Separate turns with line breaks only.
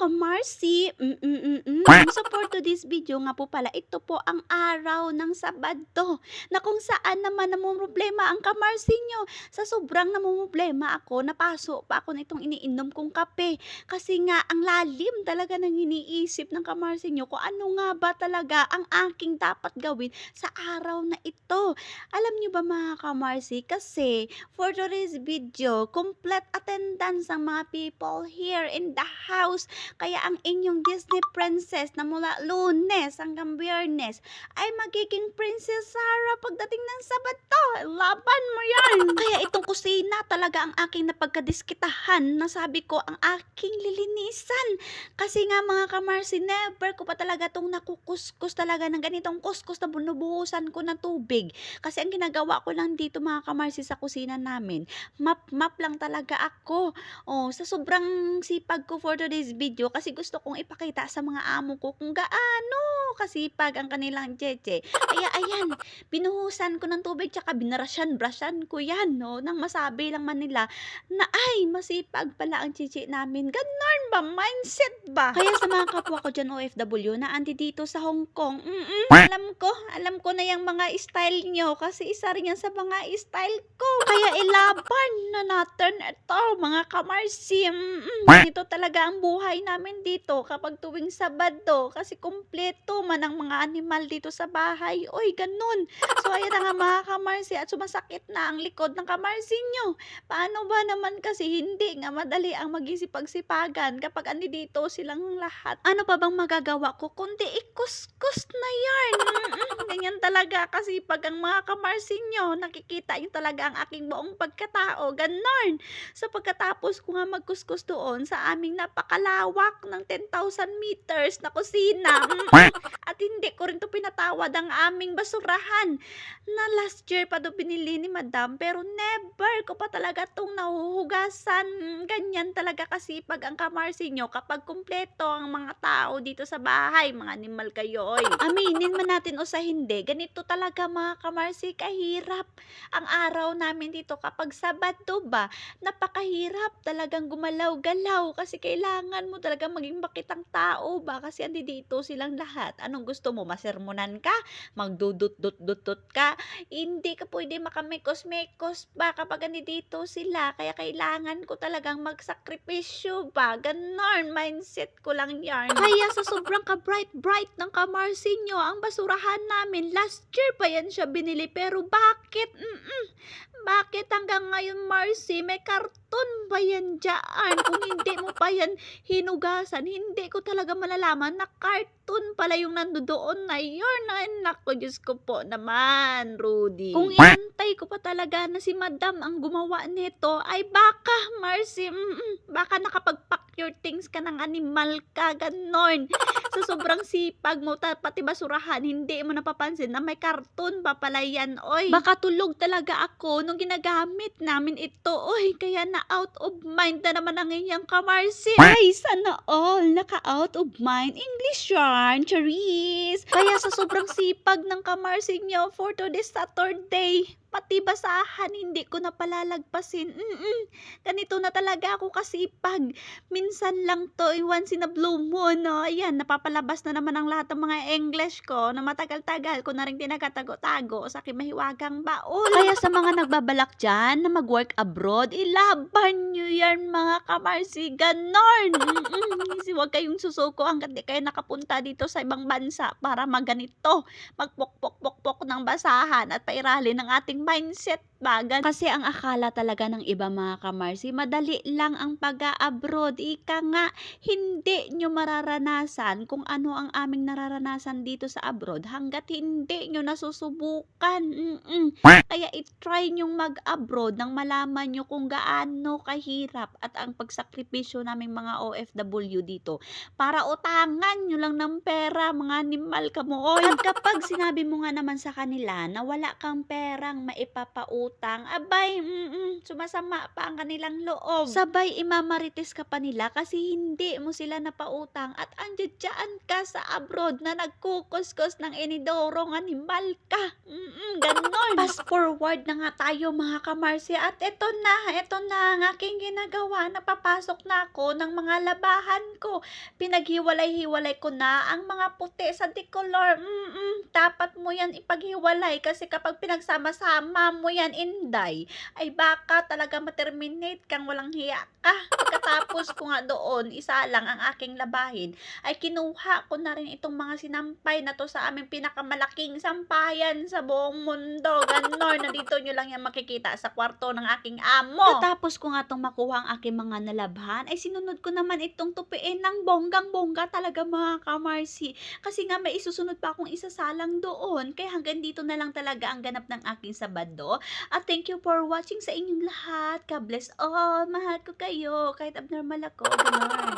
Kamarsi, mm, mm, mm, mm. So for today's video nga po pala, ito po ang araw ng Sabado na kung saan naman namomroblema ang kamarsi nyo. Sa sobrang namomroblema ako, napaso pa ako na itong iniinom kong kape. Kasi nga, ang lalim talaga ng iniisip ng kamarsi nyo kung ano nga ba talaga ang aking dapat gawin sa araw na ito. Alam nyo ba mga kamarsi, kasi for today's video, complete attendance ang mga people here in the house. Kaya ang inyong Disney princess na mula lunes hanggang biyernes ay magiging Princess Sarah pagdating ng Sabado. Laban mo yan! Kaya itong kusina talaga ang aking napagkadiskitahan na sabi ko ang aking lilinisan. Kasi nga mga kamarsi, never ko pa talaga itong nakukuskus talaga ng ganitong kuskus na bunubuhusan ko ng tubig. Kasi ang ginagawa ko lang dito mga kamarsi sa kusina namin, map-map lang talaga ako. Oh, sa sobrang sipag ko for today's video kasi gusto kong ipakita sa mga amo ko kung gaano kasipag ang kanilang jeje. Kaya ayan, binuhusan ko ng tubig tsaka binarasyan-brasyan ko yan, no? Nang masabi lang man nila na ay, masipag pala ang chichi namin. Ganon ba? Mindset ba? Kaya sa mga kapwa ko dyan OFW na andi dito sa Hong Kong, mm alam ko, alam ko na yung mga style nyo kasi isa rin yan sa mga style ko. Kaya ilaban na natin ito, mga kamarsi. Mm-mm. Ganito talaga ang buhay namin dito kapag tuwing Sabado kasi kumpleto man ang mga animal dito sa bahay. Oy, ganun. So, ayan na nga mga kamarsi at sumasakit na ang likod ng kamarsi nyo. Paano ba naman kasi hindi nga madali ang magisipagsipagan kapag andi dito silang lahat. Ano pa bang magagawa ko kundi ikuskus na yarn. Mm-mm. Ganyan talaga kasi pag ang mga kamarsi nyo, nakikita nyo talaga ang aking buong pagkatao. Ganon. So pagkatapos ko nga magkuskus doon sa aming napakalawak ng 10,000 meters na kusina. Mm-mm. At hindi ko rin to pinatawad ang aming basurahan na last year pa do binili ni madam pero never ko pa talaga tong nahuhugasan. Mm, Ganyan talaga kasi pag ang kamarsi nyo kapag kumpleto ang mga tao dito sa bahay, mga animal kayo oy. Aminin man natin o sa hindi, ganito talaga mga kamarsi kahirap ang araw namin dito kapag Sabado ba napakahirap talagang gumalaw-galaw kasi kailangan mo talaga maging makitang tao ba kasi andi dito silang lahat. Anong gusto mo? Masermonan ka? Magdudut-dut-dut ka? Hindi ka pwede makamekos-mekos ba kapag andi dito sila. Kaya kailangan ko talagang magsakripisyo ba? Ganon, mindset ko lang yan. Kaya sa sobrang ka-bright-bright ng kamarsi nyo, ang basurahan namin, last year pa yan siya binili. Pero bakit? Mm-mm. Bakit hanggang ngayon, Marcy, may karton ba yan dyan? Kung hindi mo pa yan hinugasan, hindi ko talaga malalaman na cartoon pala yung nandoon na yun. Ay, naku, Diyos ko po naman, Rudy. Kung inantay ko pa talaga na si Madam ang gumawa nito, ay baka, Marcy, mm, baka things ka ng animal ka, ganon. Sa sobrang sipag mo, ta- pati basurahan, hindi mo napapansin na may karton pa pala yan, oy. Baka tulog talaga ako nung ginagamit namin ito, oy. Kaya na out of mind na naman ang iyang kamarsi. Ay, sana all naka-out of mind. English yarn, Charis. Kaya sa sobrang sipag ng kamarsi nyo for today's Saturday, pati basahan, hindi ko na palalagpasin. Mm-mm. Ganito na talaga ako kasipag. Minsan lang to, once in a blue moon, no? Ayan, napapalabas na naman ang lahat ng mga English ko na matagal-tagal ko na rin tinagatago-tago sa aking mahiwagang baon. Kaya sa mga nagbabalak dyan na mag-work abroad, ilaban nyo yan mga kamarsi. Ganon! Mm-mm. Kasi huwag kayong susuko hanggat di kayo nakapunta dito sa ibang bansa para maganito. Magpok-pok-pok-pok ng basahan at pairali ng ating mindset bagan. Kasi ang akala talaga ng iba mga kamarsi, madali lang ang pag-abroad. Ika nga, hindi nyo mararanasan kung ano ang aming nararanasan dito sa abroad hanggat hindi nyo nasusubukan. Mm-mm. Kaya i-try nyong mag-abroad nang malaman nyo kung gaano kahirap at ang pagsakripisyo naming mga OFW dito para utangan nyo lang ng pera, mga animal ka mo. Oy. At kapag sinabi mo nga naman sa kanila na wala kang perang maipapautang napautang, abay, mm, sumasama pa ang kanilang loob. Sabay imamarites ka pa nila kasi hindi mo sila napautang at andiyan ka sa abroad na nagkukuskus ng inidorong animal ka. Mm, ganon. Fast forward na nga tayo mga kamarsi at eto na, eto na ang aking ginagawa. Napapasok na ako ng mga labahan ko. Pinaghiwalay-hiwalay ko na ang mga puti sa decolor. Mm, dapat mo yan ipaghiwalay kasi kapag pinagsama-sama mo yan, inday, ay baka talaga ma-terminate kang walang hiya ka. Pagkatapos ko nga doon, isa lang ang aking labahin, ay kinuha ko na rin itong mga sinampay na to sa aming pinakamalaking sampayan sa buong mundo. Ganon, nandito nyo lang yan makikita sa kwarto ng aking amo. Tapos ko nga itong makuha ang aking mga nalabhan, ay sinunod ko naman itong tupiin ng bonggang-bongga talaga mga kamarsi. Kasi nga may isusunod pa akong isasalang doon. Kaya hanggang dito na lang talaga ang ganap ng aking Sabado. At thank you for watching sa inyong lahat. God bless all. Mahal ko kayo. Kahit abnormal ako. Ganon.